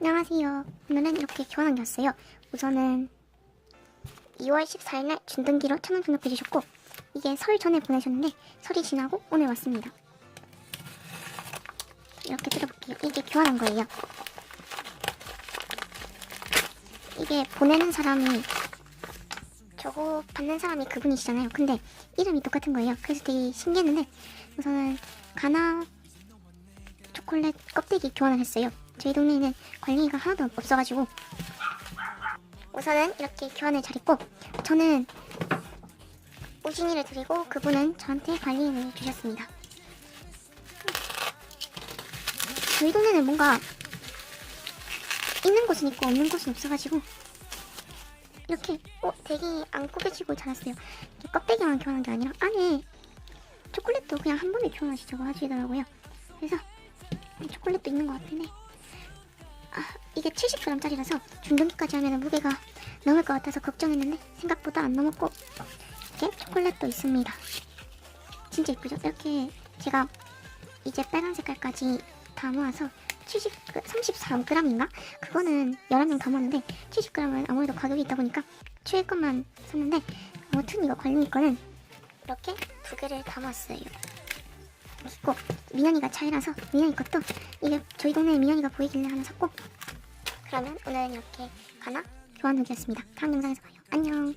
안녕하세요. 오늘은 이렇게 교환한 게 왔어요. 우선은 2월 14일 날 준등기로 천원 등록해 주셨고 이게 설 전에 보내셨는데 설이 지나고 오늘 왔습니다. 이렇게 뜯어볼게요. 이게 교환한 거예요. 이게 보내는 사람이 저거 받는 사람이 그분이시잖아요. 근데 이름이 똑같은 거예요. 그래서 되게 신기했는데 우선은 가나 초콜릿 껍데기 교환을 했어요. 저희 동네에는 관리가 하나도 없어가지고 우선은 이렇게 교환을 잘 했고 저는 우진이를 드리고 그분은 저한테 관리인을 주셨습니다. 저희 동네는 뭔가 있는 곳은 있고 없는 곳은 없어가지고 이렇게 어 되게 안 꾸겨지고 자랐어요. 껍데기만 교환한 게 아니라 안에 초콜릿도 그냥 한 번에 교환하시자고 하시더라고요. 그래서 초콜릿도 있는 것 같은데 아, 이게 70g짜리라서 중등기까지 하면 무게가 넘을 것 같아서 걱정했는데 생각보다 안 넘었고 이렇게 초콜릿도 있습니다. 진짜 이쁘죠? 이렇게 제가 이제 빨간 색깔까지 다 모아서 70, 33g인가? 그거는 11명 다 모았는데 70g은 아무래도 가격이 있다 보니까 최애 것만 샀는데 아무튼 이거 관리 거는 이렇게 두 개를 다 모았어요. 있고 민현이가 차이라서 민현이 것도 이게 저희 동네에 민현이가 보이길래 하나 샀고 그러면 오늘은 이렇게 가나 교환 후기였습니다. 다음 영상에서 봐요. 안녕.